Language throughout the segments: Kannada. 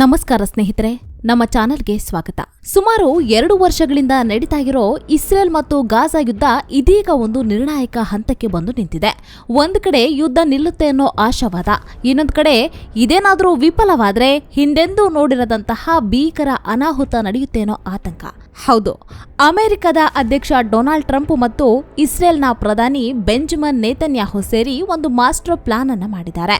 ನಮಸ್ಕಾರ ಸ್ನೇಹಿತರೆ ನಮ್ಮ ಚಾನೆಲ್ಗೆ ಸ್ವಾಗತ. ಸುಮಾರು ಎರಡು ವರ್ಷಗಳಿಂದ ನಡೀತಾ ಇರೋ ಇಸ್ರೇಲ್ ಮತ್ತು ಗಾಜಾ ಯುದ್ಧ ಇದೀಗ ಒಂದು ನಿರ್ಣಾಯಕ ಹಂತಕ್ಕೆ ಬಂದು ನಿಂತಿದೆ. ಒಂದು ಕಡೆ ಯುದ್ಧ ನಿಲ್ಲುತ್ತೆ ಅನ್ನೋ ಆಶಾವಾದ, ಇನ್ನೊಂದು ಕಡೆ ಇದೇನಾದರೂ ವಿಫಲವಾದ್ರೆ ಹಿಂದೆಂದೂ ನೋಡಿರದಂತಹ ಭೀಕರ ಅನಾಹುತ ನಡೆಯುತ್ತೆ ಅನ್ನೋ ಆತಂಕ. ಹೌದು, ಅಮೆರಿಕದ ಅಧ್ಯಕ್ಷ ಡೊನಾಲ್ಡ್ ಟ್ರಂಪ್ ಮತ್ತು ಇಸ್ರೇಲ್ನ ಪ್ರಧಾನಿ ಬೆಂಜಮನ್ ನೇತನ್ಯಾಹು ಸೇರಿ ಒಂದು ಮಾಸ್ಟರ್ ಪ್ಲಾನ್ ಅನ್ನು ಮಾಡಿದ್ದಾರೆ.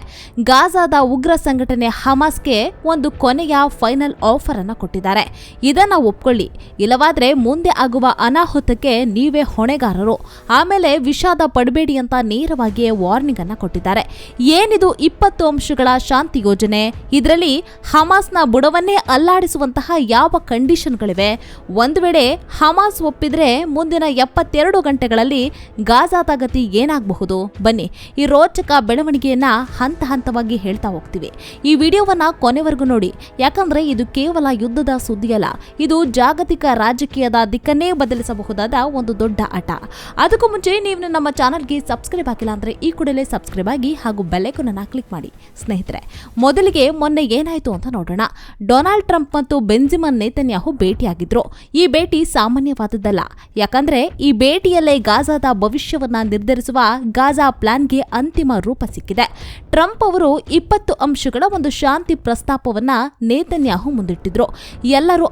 ಗಾಜಾದ ಉಗ್ರ ಸಂಘಟನೆ ಹಮಾಸ್ಗೆ ಒಂದು ಕೊನೆಯ ಫೈನಲ್ ಆಫರ್ ಅನ್ನು ಕೊಟ್ಟಿದ್ದಾರೆ. ಇದನ್ನ ಒಪ್ಕೊಳ್ಳಿ. ಇಲ್ಲವಾದ್ರೆ ಮುಂದೆ ಆಗುವ ಅನಾಹುತಕ್ಕೆ ನೀವೇ ಹೊಣೆಗಾರರು. ಆಮೇಲೆ ವಿಷಾದ ಪಡಬೇಡಿ ಅಂತ ನೇರವಾಗಿಯೇ ವಾರ್ನಿಂಗ್ ಅನ್ನ ಕೊಟ್ಟಿದ್ದಾರೆ. ಏನಿದು ಇಪ್ಪತ್ತು ಅಂಶಗಳ ಶಾಂತಿ ಯೋಜನೆ? ಇದರಲ್ಲಿ ಹಮಾಸ್ನ ಬುಡವನ್ನೇ ಅಲ್ಲಾಡಿಸುವಂತಹ ಯಾವ ಕಂಡೀಷನ್ಗಳಿವೆ? ಒಂದು ವೇಳೆ ಹಮಾಸ್ ಒಪ್ಪಿದ್ರೆ ಮುಂದಿನ ಎಪ್ಪತ್ತೆರಡು ಗಂಟೆಗಳಲ್ಲಿ ಗಾಜಾದ ಗತಿ ಏನಾಗಬಹುದು? ಬನ್ನಿ, ಈ ರೋಚಕ ಬೆಳವಣಿಗೆಯನ್ನ ಹಂತ ಹಂತವಾಗಿ ಹೇಳ್ತಾ ಹೋಗ್ತೀವಿ. ಈ ವಿಡಿಯೋವನ್ನ ಕೊನೆವರೆಗೂ ನೋಡಿ. ಯಾಕಂದ್ರೆ ಇದು ಕೇವಲ ಯುದ್ಧದ ಸುದ್ದಿಯಲ್ಲ ಇದು ಜಾಗತಿಕ ರಾಜಕೀಯದ ದಿಕ್ಕನ್ನೇ ಬದಲಿಸಬಹುದಾದ ಒಂದು ದೊಡ್ಡ ಆಟ. ಅದಕ್ಕೂ ಮುಂಚೆ ನೀವು ನಮ್ಮ ಚಾನಲ್ಗೆ ಸಬ್ಸ್ಕ್ರೈಬ್ ಆಗಿಲ್ಲ ಅಂದ್ರೆ ಈ ಕೂಡಲೇ ಸಬ್ಸ್ಕ್ರೈಬ್ ಆಗಿ ಹಾಗೂ ಬೆಲೆಕನ್ನ ಕ್ಲಿಕ್ ಮಾಡಿ. ಸ್ನೇಹಿತರೆ, ಮೊದಲಿಗೆ ಮೊನ್ನೆ ಏನಾಯಿತು ಅಂತ ನೋಡೋಣ. ಡೊನಾಲ್ಡ್ ಟ್ರಂಪ್ ಮತ್ತು ಬೆಂಜಿಮನ್ ನೇತನ್ಯಾಹು ಭೇಟಿಯಾಗಿದ್ರು. ಈ ಭೇಟಿ ಸಾಮಾನ್ಯವಾದದ್ದಲ್ಲ. ಯಾಕಂದ್ರೆ ಈ ಭೇಟಿಯಲ್ಲೇ ಗಾಜಾದ ಭವಿಷ್ಯವನ್ನ ನಿರ್ಧರಿಸುವ ಗಾಜಾ ಪ್ಲಾನ್ಗೆ ಅಂತಿಮ ರೂಪ ಸಿಕ್ಕಿದೆ. ಟ್ರಂಪ್ ಅವರು ಇಪ್ಪತ್ತು ಅಂಶಗಳ ಒಂದು ಶಾಂತಿ ಪ್ರಸ್ತಾಪವನ್ನ ನೇತನ್ಯಾಹು ಮುಂದಿಟ್ಟಿದ್ರು. ಎಲ್ಲರೂ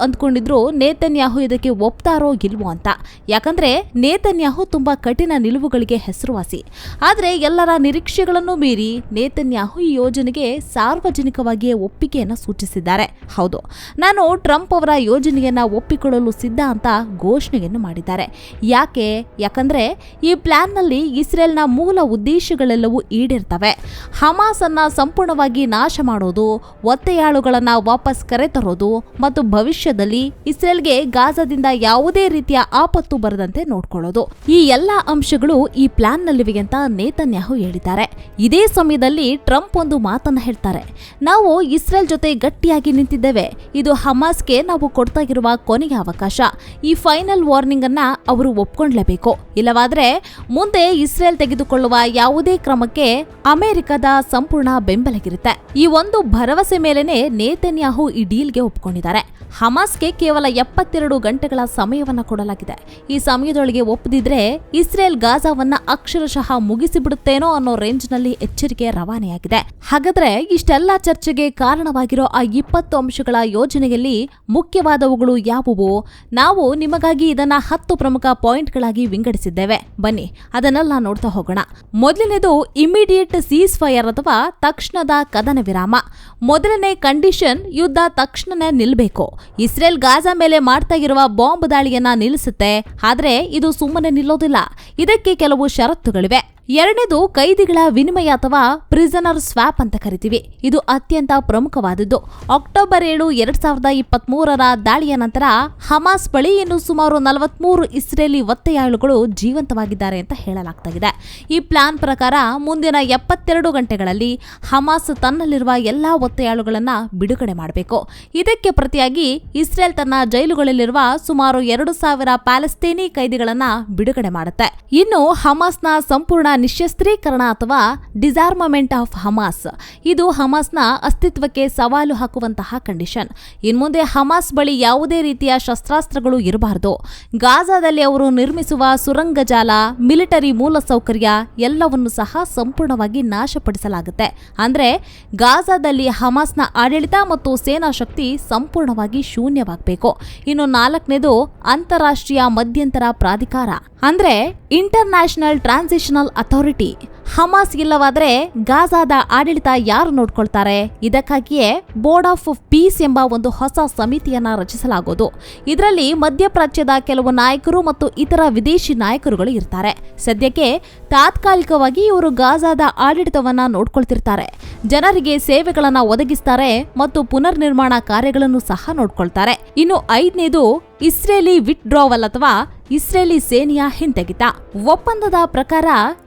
ಅಂದ್ಕೊಂಡಿದ್ರು ನೇತನ್ಯಾಹು ಇದಕ್ಕೆ ಒಪ್ತಾರೋ ಇಲ್ವೋ ಅಂತ. ಯಾಕಂದ್ರೆ, ನೇತನ್ಯಾಹು ತುಂಬಾ ಕಠಿಣ ನಿಲುವುಗಳಿಗೆ ಹೆಸರುವಾಸಿ. ಆದ್ರೆ ಎಲ್ಲರ ನಿರೀಕ್ಷೆಗಳನ್ನು ಮೀರಿ ನೇತನ್ಯಾಹು ಈ ಯೋಜನೆಗೆ ಸಾರ್ವಜನಿಕವಾಗಿಯೇ ಒಪ್ಪಿಗೆಯನ್ನ ಸೂಚಿಸಿದ್ದಾರೆ. ಹೌದು, ನಾನು ಟ್ರಂಪ್ ಅವರ ಯೋಜನೆಯನ್ನ ಒಪ್ಪಿಕೊಳ್ಳಲು ಸಿದ್ಧ ಅಂತ ಘೋಷಣೆಯನ್ನು ಮಾಡಿದ್ದಾರೆ. ಯಾಕೆ? ಯಾಕಂದ್ರೆ, ಈ ಪ್ಲಾನ್ನಲ್ಲಿ ಇಸ್ರೇಲ್ನ ಮೂಲ ಉದ್ದೇಶಗಳೆಲ್ಲವೂ ಈಡೇರ್ತವೆ. ಹಮಾಸ್ ಅನ್ನ ಸಂಪೂರ್ಣವಾಗಿ ನಾಶ ಮಾಡೋದು, ಒತ್ತೆಯಾಳುಗಳನ್ನು ವಾಪಸ್ ಕರೆತರೋದು ಮತ್ತು ಭವಿಷ್ಯದಲ್ಲಿ ಇಸ್ರೇಲ್ಗೆ ಗಾಜಾದಿಂದ ಯಾವುದೇ ರೀತಿಯ ಆಪತ್ತು ಬರದಂತೆ ನೋಡ್ಕೊಳ್ಳೋದು. ಈ ಎಲ್ಲಾ ಅಂಶಗಳು ಈ ಪ್ಲಾನ್ನಲ್ಲಿವೆ ಅಂತ ನೇತನ್ಯಾಹು ಹೇಳಿದ್ದಾರೆ. ಇದೇ ಸಮಯದಲ್ಲಿ ಟ್ರಂಪ್ ಒಂದು ಮಾತನ್ನ ಹೇಳ್ತಾರೆ. ನಾವು ಇಸ್ರೇಲ್ ಜೊತೆ ಗಟ್ಟಿಯಾಗಿ ನಿಂತಿದ್ದೇವೆ. ಇದು ಹಮಾಸ್ಗೆ ನಾವು ಕೊಡ್ತಾ ಇರುವ ಕೊನೆಯ ಅವಕಾಶ. ಈ ಫೈನಲ್ ವಾರ್ನಿಂಗ್ ಅನ್ನ ಅವರು ಒಪ್ಕೊಂಡ್ಲೇಬೇಕು. ಇಲ್ಲವಾದ್ರೆ ಮುಂದೆ ಇಸ್ರೇಲ್ ತೆಗೆದುಕೊಳ್ಳುವ ಯಾವುದೇ ಕ್ರಮಕ್ಕೆ ಅಮೆರಿಕದ ಸಂಪೂರ್ಣ ಬೆಂಬಲಗಿರುತ್ತೆ ಈ ಒಂದು ಭರವಸೆ ಮೇಲೆನೆ ನೇತನ್ಯಾಹು ಈ ಡೀಲ್ಗೆ ಒಪ್ಕೊಂಡಿದ್ದಾರೆ. ಹಮಾಸ್ಗೆ ಕೇವಲ ಎಪ್ಪತ್ತೆರಡು ಗಂಟೆಗಳ ಸಮಯವನ್ನ ಕೊಡಲಾಗಿದೆ. ಈ ಸಮಯದೊಳಗೆ ಒಪ್ಪದಿದ್ರೆ ಇಸ್ರೇಲ್ ಗಾಜಾವನ್ನ ಅಕ್ಷರಶಃ ಮುಗಿಸಿಬಿಡುತ್ತೇನೋ ಅನ್ನೋ ರೇಂಜ್ನಲ್ಲಿ ಎಚ್ಚರಿಕೆ ರವಾನೆಯಾಗಿದೆ. ಹಾಗಾದ್ರೆ ಇಷ್ಟೆಲ್ಲ ಚರ್ಚೆಗೆ ಕಾರಣವಾಗಿರೋ ಆ ಇಪ್ಪತ್ತು ಅಂಶಗಳ ಯೋಜನೆಯಲ್ಲಿ ಮುಖ್ಯವಾದವುಗಳು ಯಾವುವು? ನಾವು ನಿಮಗಾಗಿ ಇದನ್ನ ಹತ್ತು ಪ್ರಮುಖ ಪಾಯಿಂಟ್ಗಳಾಗಿ ವಿಂಗಡಿಸಿದ್ದೇವೆ. ಬನ್ನಿ, ಅದನ್ನೆಲ್ಲ ನೋಡ್ತಾ ಹೋಗೋಣ. ಮೊದಲನೇದು ಇಮಿಡಿಯೇಟ್ ಸೀಸ್ ಫೈರ್ ಅಥವಾ ತಕ್ಷಣದ ಕದನ ವಿರಾಮ. ಮೊದಲನೇ ಕಂಡೀಷನ್ ಯುದ್ಧ ತಕ್ಷಣನೇ ನಿಲ್ಬೇಕು. ಇಸ್ರೇಲ್ ಗಾಜಾ ಮೇಲೆ ಮಾಡ್ತಾ ಇರುವ ಬಾಂಬ್ ದಾಳಿಯನ್ನ ನಿಲ್ಲಿಸುತ್ತೆ. ಆದರೆ ಇದು ಸುಮ್ಮನೆ ನಿಲ್ಲೋದಿಲ್ಲ. ಇದಕ್ಕೆ ಕೆಲವು ಷರತ್ತುಗಳಿವೆ. ಎರಡನೇದು ಕೈದಿಗಳ ವಿನಿಮಯ ಅಥವಾ ಪ್ರಿಸನರ್ ಸ್ವಾಪ್ ಅಂತ ಕರಿತೀವಿ. ಇದು ಅತ್ಯಂತ ಪ್ರಮುಖವಾದದ್ದು. ಅಕ್ಟೋಬರ್ ಏಳು ಎರಡ್ ಸಾವಿರದ ಇಪ್ಪತ್ತ್ ಮೂರರ ದಾಳಿಯ ನಂತರ ಹಮಾಸ್ ಬಳಿ ಇನ್ನು ಸುಮಾರು ನಲವತ್ಮೂರು ಇಸ್ರೇಲಿ ಒತ್ತೆಯಾಳುಗಳು ಜೀವಂತವಾಗಿದ್ದಾರೆ ಅಂತ ಹೇಳಲಾಗ್ತಾಗಿದೆ. ಈ ಪ್ಲಾನ್ ಪ್ರಕಾರ ಮುಂದಿನ ಎಪ್ಪತ್ತೆರಡು ಗಂಟೆಗಳಲ್ಲಿ ಹಮಾಸ್ ತನ್ನಲ್ಲಿರುವ ಎಲ್ಲಾ ಒತ್ತೆಯಾಳುಗಳನ್ನು ಬಿಡುಗಡೆ ಮಾಡಬೇಕು. ಇದಕ್ಕೆ ಪ್ರತಿಯಾಗಿ ಇಸ್ರೇಲ್ ತನ್ನ ಜೈಲುಗಳಲ್ಲಿರುವ ಸುಮಾರು ಎರಡು ಸಾವಿರ ಪ್ಯಾಲೆಸ್ತೇನಿ ಕೈದಿಗಳನ್ನ ಬಿಡುಗಡೆ ಮಾಡುತ್ತೆ. ಇನ್ನು ಹಮಾಸ್ನ ಸಂಪೂರ್ಣ ನಿಶಸ್ತ್ರೀಕರಣ ಅಥವಾ ಡಿಸಾರ್ಮಮೆಂಟ್ ಆಫ್ ಹಮಾಸ್ ಇದು ಹಮಾಸ್ನ ಅಸ್ತಿತ್ವಕ್ಕೆ ಸವಾಲು ಹಾಕುವಂತಹ ಕಂಡೀಷನ್ ಇನ್ಮುಂದೆ ಹಮಾಸ್ ಬಳಿ ಯಾವುದೇ ರೀತಿಯ ಶಸ್ತ್ರಾಸ್ತ್ರಗಳು ಇರಬಾರದು. ಗಾಜಾದಲ್ಲಿ ಅವರು ನಿರ್ಮಿಸುವ ಸುರಂಗ ಜಾಲ, ಮಿಲಿಟರಿ ಮೂಲಸೌಕರ್ಯ ಎಲ್ಲವನ್ನು ಸಹ ಸಂಪೂರ್ಣವಾಗಿ ನಾಶಪಡಿಸಲಾಗುತ್ತೆ. ಅಂದ್ರೆ ಗಾಜಾದಲ್ಲಿ ಹಮಾಸ್ನ ಆಡಳಿತ ಮತ್ತು ಸೇನಾ ಶಕ್ತಿ ಸಂಪೂರ್ಣವಾಗಿ ಶೂನ್ಯವಾಗಬೇಕು. ಇನ್ನು ನಾಲ್ಕನೇದು ಅಂತಾರಾಷ್ಟ್ರೀಯ ಮಧ್ಯಂತರ ಪ್ರಾಧಿಕಾರ. ಅಂದ್ರೆ ಇಂಟರ್ನ್ಯಾಷನಲ್ ಟ್ರಾನ್ಸಿಷನಲ್ ಅಥಾರಿಟಿ. ಹಮಾಸ್ ಇಲ್ಲವಾದ್ರೆ ಗಾಜಾದ ಆಡಳಿತ ಯಾರು ನೋಡ್ಕೊಳ್ತಾರೆ? ಇದಕ್ಕಾಗಿಯೇ ಬೋರ್ಡ್ ಆಫ್ ಪೀಸ್ ಎಂಬ ಒಂದು ಹೊಸ ಸಮಿತಿಯನ್ನ ರಚಿಸಲಾಗುವುದು ಇದರಲ್ಲಿ ಮಧ್ಯಪ್ರಾಚ್ಯದ ಕೆಲವು ನಾಯಕರು ಮತ್ತು ಇತರ ವಿದೇಶಿ ನಾಯಕರುಗಳು ಇರ್ತಾರೆ. ಸದ್ಯಕ್ಕೆ ತಾತ್ಕಾಲಿಕವಾಗಿ ಇವರು ಗಾಜಾದ ಆಡಳಿತವನ್ನ ನೋಡ್ಕೊಳ್ತಿರ್ತಾರೆ. ಜನರಿಗೆ ಸೇವೆಗಳನ್ನ ಒದಗಿಸ್ತಾರೆ ಮತ್ತು ಪುನರ್ ನಿರ್ಮಾಣ ಕಾರ್ಯಗಳನ್ನು ಸಹ ನೋಡ್ಕೊಳ್ತಾರೆ. ಇನ್ನು ಐದನೇದು ಇಸ್ರೇಲಿ ವಿತ್ಡ್ರಾವಲ್ ಅಥವಾ ಇಸ್ರೇಲಿ ಸೇನೆಯ ಹಿಂತೆಗೆತ. ಒಪ್ಪಂದದ ಪ್ರಕಾರ,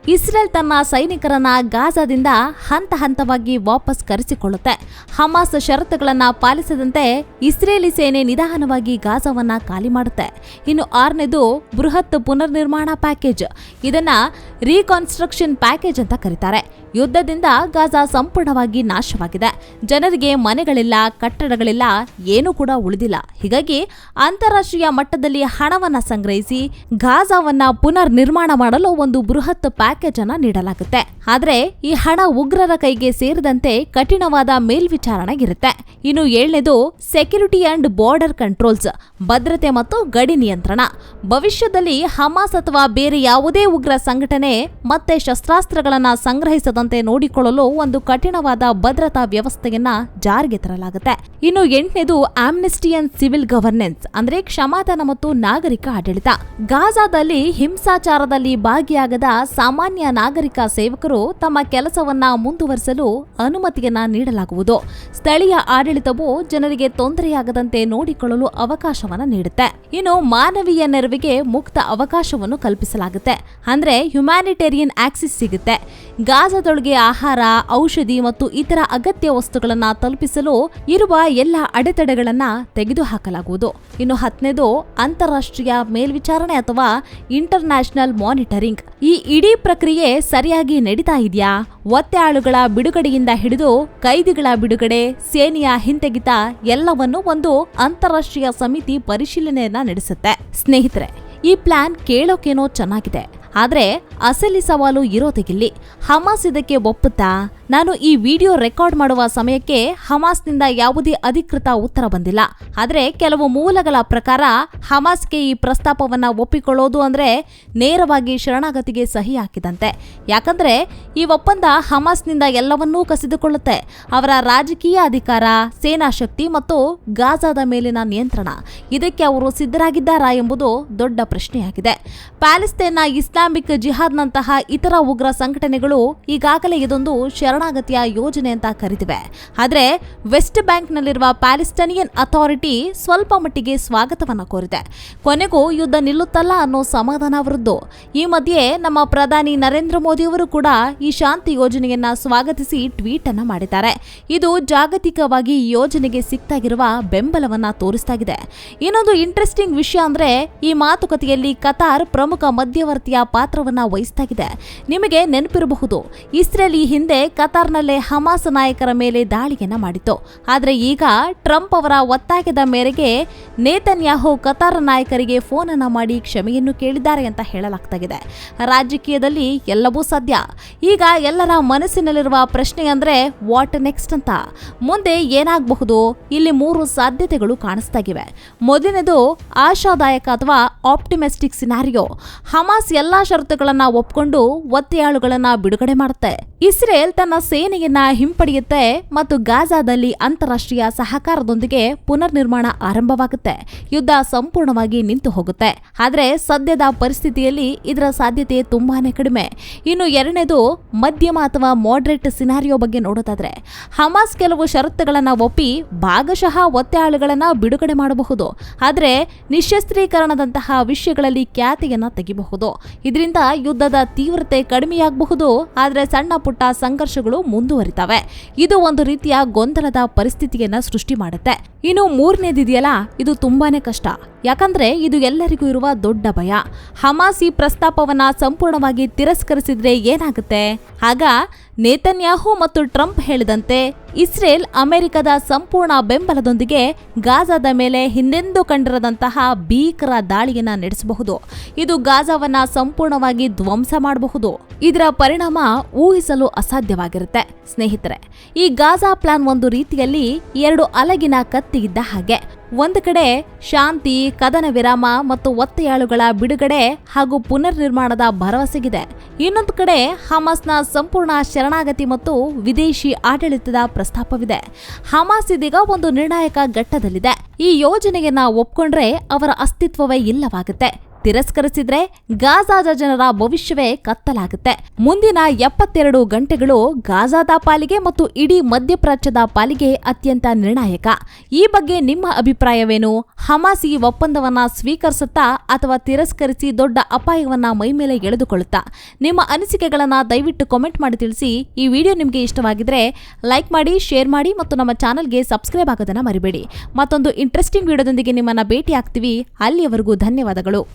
ಇಸ್ರೇಲ್ ತನ್ನ ಸೈನಿಕರನ್ನ ಗಾಜಾದಿಂದ ಹಂತ ಹಂತವಾಗಿ ವಾಪಸ್ ಕರೆಸಿಕೊಳ್ಳುತ್ತೆ. ಹಮಾಸ್ ಷರತ್ತುಗಳನ್ನ ಪಾಲಿಸದಂತೆ ಇಸ್ರೇಲಿ ಸೇನೆ ನಿಧಾನವಾಗಿ ಗಾಜಾವನ್ನ ಖಾಲಿ ಮಾಡುತ್ತೆ. ಇನ್ನು ಆರನೇದು ಬೃಹತ್ ಪುನರ್ನಿರ್ಮಾಣ ಪ್ಯಾಕೇಜ್. ಇದನ್ನ ರೀಕನ್ಸ್ಟ್ರಕ್ಷನ್ ಪ್ಯಾಕೇಜ್ ಅಂತ ಕರೀತಾರೆ. ಯುದ್ಧದಿಂದ ಗಾಜಾ ಸಂಪೂರ್ಣವಾಗಿ ನಾಶವಾಗಿದೆ. ಜನರಿಗೆ ಮನೆಗಳಿಲ್ಲ, ಕಟ್ಟಡಗಳಿಲ್ಲ, ಏನೂ ಕೂಡ ಉಳಿದಿಲ್ಲ. ಹೀಗಾಗಿ ಅಂತಾರಾಷ್ಟ್ರೀಯ ಮಟ್ಟದಲ್ಲಿ ಹಣವನ್ನು ಸಂಗ್ರಹಿಸಿ ಗಾಜಾವನ್ನ ಪುನರ್ ನಿರ್ಮಾಣ ಮಾಡಲು ಒಂದು ಬೃಹತ್ ಪ್ಯಾಕೇಜ್ ಅನ್ನ ನೀಡಲಾಗುತ್ತೆ. ಆದರೆ ಈ ಹಣ ಉಗ್ರರ ಕೈಗೆ ಸೇರಿದಂತೆ ಕಠಿಣವಾದ ಮೇಲ್ವಿಚಾರಣೆಗಿರುತ್ತೆ. ಇನ್ನು ಏಳನೇದು ಸೆಕ್ಯೂರಿಟಿ ಅಂಡ್ ಬಾರ್ಡರ್ ಕಂಟ್ರೋಲ್ಸ್ ಭದ್ರತೆ ಮತ್ತು ಗಡಿ ನಿಯಂತ್ರಣ. ಭವಿಷ್ಯದಲ್ಲಿ ಹಮಾಸ್ ಅಥವಾ ಬೇರೆ ಯಾವುದೇ ಉಗ್ರ ಸಂಘಟನೆ ಮತ್ತೆ ಶಸ್ತ್ರಾಸ್ತ್ರಗಳನ್ನ ಸಂಗ್ರಹಿಸದಂತೆ ನೋಡಿಕೊಳ್ಳಲು ಒಂದು ಕಠಿಣವಾದ ಭದ್ರತಾ ವ್ಯವಸ್ಥೆಯನ್ನ ಜಾರಿಗೆ ತರಲಾಗುತ್ತೆ. ಇನ್ನು ಎಂಟನೇದು ಆಮ್ನೆಸ್ಟಿ ಅಂಡ್ ಸಿವಿಲ್ ಗವರ್ನೆನ್ಸ್ ಅಂದ್ರೆ ಕ್ಷಮಾದಾನ ಮತ್ತು ನಾಗರಿಕ ಆಡಳಿತ. ಗಾಜಾದಲ್ಲಿ ಹಿಂಸಾಚಾರದಲ್ಲಿ ಭಾಗಿಯಾಗದ ಸಾಮಾನ್ಯ ನಾಗರಿಕ ಸೇವಕರು ತಮ್ಮ ಕೆಲಸವನ್ನ ಮುಂದುವರಿಸಲು ಅನುಮತಿಯನ್ನ ನೀಡಲಾಗುವುದು. ಸ್ಥಳೀಯ ಆಡಳಿತವು ಜನರಿಗೆ ತೊಂದರೆಯಾಗದಂತೆ ನೋಡಿಕೊಳ್ಳಲು ಅವಕಾಶವನ್ನ ನೀಡುತ್ತೆ. ಇನ್ನು ಮಾನವೀಯ ನೆರವಿಗೆ ಮುಕ್ತ ಅವಕಾಶವನ್ನು ಕಲ್ಪಿಸಲಾಗುತ್ತೆ. ಅಂದ್ರೆ ಹ್ಯುಮ್ಯಾನಿಟೇರಿಯನ್ ಆಕ್ಸಿಸ್ ಸಿಗುತ್ತೆ. ಗಾಜಾದೊಳಗೆ ಆಹಾರ, ಔಷಧಿ ಮತ್ತು ಇತರ ಅಗತ್ಯ ವಸ್ತುಗಳನ್ನ ತಲುಪಿಸಲು ಇರುವ ಎಲ್ಲ ಅಡೆತಡೆಗಳನ್ನ ತೆಗೆದುಹಾಕಲಾಗುವುದು. ಇನ್ನು ಹತ್ತನೇದು ಅಂತಾರಾಷ್ಟ್ರೀಯ ಮೇಲ್ವಿಚಾರಣೆ ಅಥವಾ ಇಂಟರ್ ನ್ಯಾಷನಲ್ ಮಾನಿಟರಿಂಗ್. ಈ ಇಡೀ ಪ್ರಕ್ರಿಯೆ ಸರಿಯಾಗಿ ನಡೀತಾ ಇದೆಯಾ? ಒತ್ತೆಯಾಳುಗಳ ಬಿಡುಗಡೆಯಿಂದ ಹಿಡಿದು ಕೈದಿಗಳ ಬಿಡುಗಡೆ, ಸೇನೆಯ ಹಿಂತೆಗಿತ ಎಲ್ಲವನ್ನೂ ಒಂದು ಅಂತಾರಾಷ್ಟ್ರೀಯ ಸಮಿತಿ ಪರಿಶೀಲನೆಯನ್ನ ನಡೆಸುತ್ತೆ. ಸ್ನೇಹಿತರೆ, ಈ ಪ್ಲಾನ್ ಕೇಳೋಕೇನೋ ಚೆನ್ನಾಗಿದೆ. ಆದ್ರೆ ಅಸಲಿ ಸವಾಲು ಇರೋದಿಗಿಲ್ಲಿ. ಹಮಾಸ್ ಇದಕ್ಕೆ ಒಪ್ಪುತ್ತಾ? ನಾನು ಈ ವಿಡಿಯೋ ರೆಕಾರ್ಡ್ ಮಾಡುವ ಸಮಯಕ್ಕೆ ಹಮಾಸ್ನಿಂದ ಯಾವುದೇ ಅಧಿಕೃತ ಉತ್ತರ ಬಂದಿಲ್ಲ. ಆದರೆ ಕೆಲವು ಮೂಲಗಳ ಪ್ರಕಾರ ಹಮಾಸ್ಗೆ ಈ ಪ್ರಸ್ತಾಪವನ್ನ ಒಪ್ಪಿಕೊಳ್ಳೋದು ಅಂದ್ರೆ ನೇರವಾಗಿ ಶರಣಾಗತಿಗೆ ಸಹಿ ಹಾಕಿದಂತೆ. ಯಾಕಂದ್ರೆ ಈ ಒಪ್ಪಂದ ಹಮಾಸ್ನಿಂದ ಎಲ್ಲವನ್ನೂ ಕಸಿದುಕೊಳ್ಳುತ್ತೆ. ಅವರ ರಾಜಕೀಯ ಅಧಿಕಾರ, ಸೇನಾ ಶಕ್ತಿ ಮತ್ತು ಗಾಜಾದ ಮೇಲಿನ ನಿಯಂತ್ರಣ. ಇದಕ್ಕೆ ಅವರು ಸಿದ್ಧರಾಗಿದ್ದಾರಾ ಎಂಬುದು ದೊಡ್ಡ ಪ್ರಶ್ನೆಯಾಗಿದೆ. ಪ್ಯಾಲೆಸ್ತೇನ್ನ ಇಸ್ಲಾಮಿಕ್ ಜಿಹಾದ್ನಂತಹ ಇತರ ಉಗ್ರ ಸಂಘಟನೆಗಳು ಈಗಾಗಲೇ ಇದೊಂದು ಶರಣಾಗತಿಯ ಯೋಜನೆ ಅಂತ ಕರೆದಿವೆ ಆದರೆ ವೆಸ್ಟ್ ಬ್ಯಾಂಕ್ನಲ್ಲಿರುವ ಪ್ಯಾಲೆಸ್ಟೈನಿಯನ್ ಅಥಾರಿಟಿ ಸ್ವಲ್ಪ ಮಟ್ಟಿಗೆ ಸ್ವಾಗತವನ್ನ ಕೋರಿದೆ. ಕೊನೆಗೂ ಯುದ್ಧ ನಿಲ್ಲುತ್ತಲ್ಲ ಅನ್ನೋ ಸಮಾಧಾನ ಅವರದ್ದು. ಈ ಮಧ್ಯೆ ನಮ್ಮ ಪ್ರಧಾನಿ ನರೇಂದ್ರ ಮೋದಿ ಅವರು ಕೂಡ ಈ ಶಾಂತಿ ಯೋಜನೆಯನ್ನ ಸ್ವಾಗತಿಸಿ ಟ್ವೀಟ್ ಅನ್ನು ಮಾಡಿದ್ದಾರೆ. ಇದು ಜಾಗತಿಕವಾಗಿ ಈ ಯೋಜನೆಗೆ ಸಿಕ್ತಾಗಿರುವ ಬೆಂಬಲವನ್ನ ತೋರಿಸ್ತಾಗಿದೆ. ಇನ್ನೊಂದು ಇಂಟ್ರೆಸ್ಟಿಂಗ್ ವಿಷಯ ಅಂದ್ರೆ ಈ ಮಾತುಕತೆಯಲ್ಲಿ ಕತಾರ್ ಪ್ರಮುಖ ಮಧ್ಯವರ್ತಿಯ ಪಾತ್ರವನ್ನ ವಹಿಸ್ತಾಗಿದೆ. ನಿಮಗೆ ನೆನಪಿರಬಹುದು, ಇಸ್ರೇಲ್ ಈ ಹಿಂದೆ ಕತಾರ್ನಲ್ಲೇ ಹಮಾಸ್ ನಾಯಕರ ಮೇಲೆ ದಾಳಿಯನ್ನ ಮಾಡಿತ್ತು. ಆದರೆ ಈಗ ಟ್ರಂಪ್ ಅವರ ಒತ್ತಾಯದ ಮೇರೆಗೆ ನೇತನ್ಯಾಹು ಕತಾರ್ ನಾಯಕರಿಗೆ ಫೋನ್ ಅನ್ನ ಮಾಡಿ ಕ್ಷಮೆಯನ್ನು ಕೇಳಿದ್ದಾರೆ ಅಂತ ಹೇಳಲಾಗ್ತಾಗಿದೆ. ರಾಜಕೀಯದಲ್ಲಿ ಎಲ್ಲವೂ ಸಾಧ್ಯ. ಈಗ ಎಲ್ಲರ ಮನಸ್ಸಿನಲ್ಲಿರುವ ಪ್ರಶ್ನೆ ಅಂದ್ರೆ ವಾಟ್ ನೆಕ್ಸ್ಟ್ ಅಂತ. ಮುಂದೆ ಏನಾಗಬಹುದು? ಇಲ್ಲಿ ಮೂರು ಸಾಧ್ಯತೆಗಳು ಕಾಣಿಸ್ತಾಗಿವೆ. ಮೊದಲನೇದು ಆಶಾದಾಯಕ ಅಥವಾ ಆಪ್ಟಿಮಿಸ್ಟಿಕ್ ಸಿನಾರಿಯೋ ಹಮಾಸ್ ಎಲ್ಲಾ ಷರತ್ತುಗಳನ್ನ ಒಪ್ಕೊಂಡು ಒತ್ತೆಯಾಳುಗಳನ್ನ ಬಿಡುಗಡೆ ಮಾಡುತ್ತೆ. ಇಸ್ರೇಲ್ ತನ್ನ ಸೇನೆಯನ್ನ ಹಿಂಪಡೆಯುತ್ತೆ ಮತ್ತು ಗಾಜಾದಲ್ಲಿ ಅಂತಾರಾಷ್ಟ್ರೀಯ ಸಹಕಾರದೊಂದಿಗೆ ಪುನರ್ ನಿರ್ಮಾಣ ಆರಂಭವಾಗುತ್ತೆ. ಯುದ್ಧ ಸಂಪೂರ್ಣವಾಗಿ ನಿಂತು ಹೋಗುತ್ತೆ. ಆದರೆ ಸದ್ಯದ ಪರಿಸ್ಥಿತಿಯಲ್ಲಿ ಇದರ ಸಾಧ್ಯತೆ ತುಂಬಾನೇ ಕಡಿಮೆ. ಇನ್ನು ಎರಡನೇದು ಮಧ್ಯಮ ಅಥವಾ ಮಾಡ್ರೇಟ್ ಸಿನಾರಿಯೋ ಬಗ್ಗೆ ನೋಡೋದಾದ್ರೆ, ಹಮಾಸ್ ಕೆಲವು ಷರತ್ತುಗಳನ್ನ ಒಪ್ಪಿ ಭಾಗಶಃ ಒತ್ತೆಯಾಳುಗಳನ್ನು ಬಿಡುಗಡೆ ಮಾಡಬಹುದು. ಆದರೆ ನಿಶಸ್ತ್ರೀಕರಣದಂತಹ ವಿಷಯಗಳಲ್ಲಿ ಖ್ಯಾತಿಯನ್ನು ತೆಗಿಬಹುದು. ಇದರಿಂದ ಯುದ್ಧದ ತೀವ್ರತೆ ಕಡಿಮೆಯಾಗಬಹುದು. ಆದರೆ ಸಣ್ಣ ಪುಟ್ಟ ಸಂಘರ್ಷಗಳು ಮುಂದುವರಿತವೆ. ಇದು ಒಂದು ರೀತಿಯ ಗೊಂದಲದ ಪರಿಸ್ಥಿತಿಯನ್ನ ಸೃಷ್ಟಿ ಮಾಡುತ್ತೆ. ಇನ್ನು ಮೂರನೇದಿದೆಯಲ್ಲ ಇದು ತುಂಬಾನೇ ಕಷ್ಟ. ಯಾಕಂದ್ರೆ ಇದು ಎಲ್ಲರಿಗೂ ಇರುವ ದೊಡ್ಡ ಭಯ. ಹಮಾಸ್ ಈ ಪ್ರಸ್ತಾಪವನ್ನ ಸಂಪೂರ್ಣವಾಗಿ ತಿರಸ್ಕರಿಸಿದ್ರೆ ಏನಾಗುತ್ತೆ? ಆಗ ನೇತನ್ಯಾಹು ಮತ್ತು ಟ್ರಂಪ್ ಹೇಳಿದಂತೆ ಇಸ್ರೇಲ್ ಅಮೆರಿಕದ ಸಂಪೂರ್ಣ ಬೆಂಬಲದೊಂದಿಗೆ ಗಾಜಾದ ಮೇಲೆ ಹಿಂದೆಂದೂ ಕಂಡಿರದಂತಹ ಭೀಕರ ದಾಳಿಯನ್ನು ನಡೆಸಬಹುದು. ಇದು ಗಾಜಾವನ್ನ ಸಂಪೂರ್ಣವಾಗಿ ಧ್ವಂಸ ಮಾಡಬಹುದು. ಇದರ ಪರಿಣಾಮ ಊಹಿಸಲು ಅಸಾಧ್ಯವಾಗಿರುತ್ತೆ. ಸ್ನೇಹಿತರೆ, ಈ ಗಾಜಾ ಪ್ಲಾನ್ ಒಂದು ರೀತಿಯಲ್ಲಿ ಎರಡು ಅಲಗಿನ ಕತ್ತಿಗಿದ್ದ ಹಾಗೆ. ಒಂದು ಕಡೆ ಶಾಂತಿ, ಕದನ ವಿರಾಮ ಮತ್ತು ಒತ್ತೆಯಾಳುಗಳ ಬಿಡುಗಡೆ ಹಾಗೂ ಪುನರ್ ನಿರ್ಮಾಣದ ಭರವಸೆಗಿದೆ. ಇನ್ನೊಂದು ಕಡೆ ಹಮಾಸ್ನ ಸಂಪೂರ್ಣ ಶರಣಾಗತಿ ಮತ್ತು ವಿದೇಶಿ ಆಡಳಿತದ ಪ್ರಸ್ತಾಪವಿದೆ. ಹಮಾಸ್ ಇದೀಗ ಒಂದು ನಿರ್ಣಾಯಕ ಘಟ್ಟದಲ್ಲಿದೆ. ಈ ಯೋಜನೆಯನ್ನ ಒಪ್ಕೊಂಡ್ರೆ ಅವರ ಅಸ್ತಿತ್ವವೇ ಇಲ್ಲವಾಗುತ್ತೆ. ತಿರಸ್ಕರಿಸಿದ್ರೆ ಗಾಜಾದ ಜನರ ಭವಿಷ್ಯವೇ ಕತ್ತಲಾಗುತ್ತೆ. ಮುಂದಿನ ಎಪ್ಪತ್ತೆರಡು ಗಂಟೆಗಳು ಗಾಜಾದ ಪಾಲಿಗೆ ಮತ್ತು ಇಡೀ ಮಧ್ಯಪ್ರಾಚ್ಯದ ಪಾಲಿಗೆ ಅತ್ಯಂತ ನಿರ್ಣಾಯಕ. ಈ ಬಗ್ಗೆ ನಿಮ್ಮ ಅಭಿಪ್ರಾಯವೇನು? ಹಮಾಸ್ ಈ ಒಪ್ಪಂದವನ್ನ ಸ್ವೀಕರಿಸುತ್ತಾ ಅಥವಾ ತಿರಸ್ಕರಿಸಿ ದೊಡ್ಡ ಅಪಾಯವನ್ನ ಮೈಮೇಲೆ ಎಳೆದುಕೊಳ್ಳುತ್ತಾ? ನಿಮ್ಮ ಅನಿಸಿಕೆಗಳನ್ನ ದಯವಿಟ್ಟು ಕಾಮೆಂಟ್ ಮಾಡಿ ತಿಳಿಸಿ. ಈ ವಿಡಿಯೋ ನಿಮಗೆ ಇಷ್ಟವಾಗಿದ್ರೆ ಲೈಕ್ ಮಾಡಿ, ಶೇರ್ ಮಾಡಿ ಮತ್ತು ನಮ್ಮ ಚಾನಲ್ಗೆ ಸಬ್ಸ್ಕ್ರೈಬ್ ಆಗೋದನ್ನು ಮರಿಬೇಡಿ. ಮತ್ತೊಂದು ಇಂಟ್ರೆಸ್ಟಿಂಗ್ ವಿಡಿಯೋದೊಂದಿಗೆ ನಿಮ್ಮನ್ನು ಭೇಟಿ ಆಗ್ತೀವಿ ಅಲ್ಲಿಯವರೆಗೂ ಧನ್ಯವಾದಗಳು.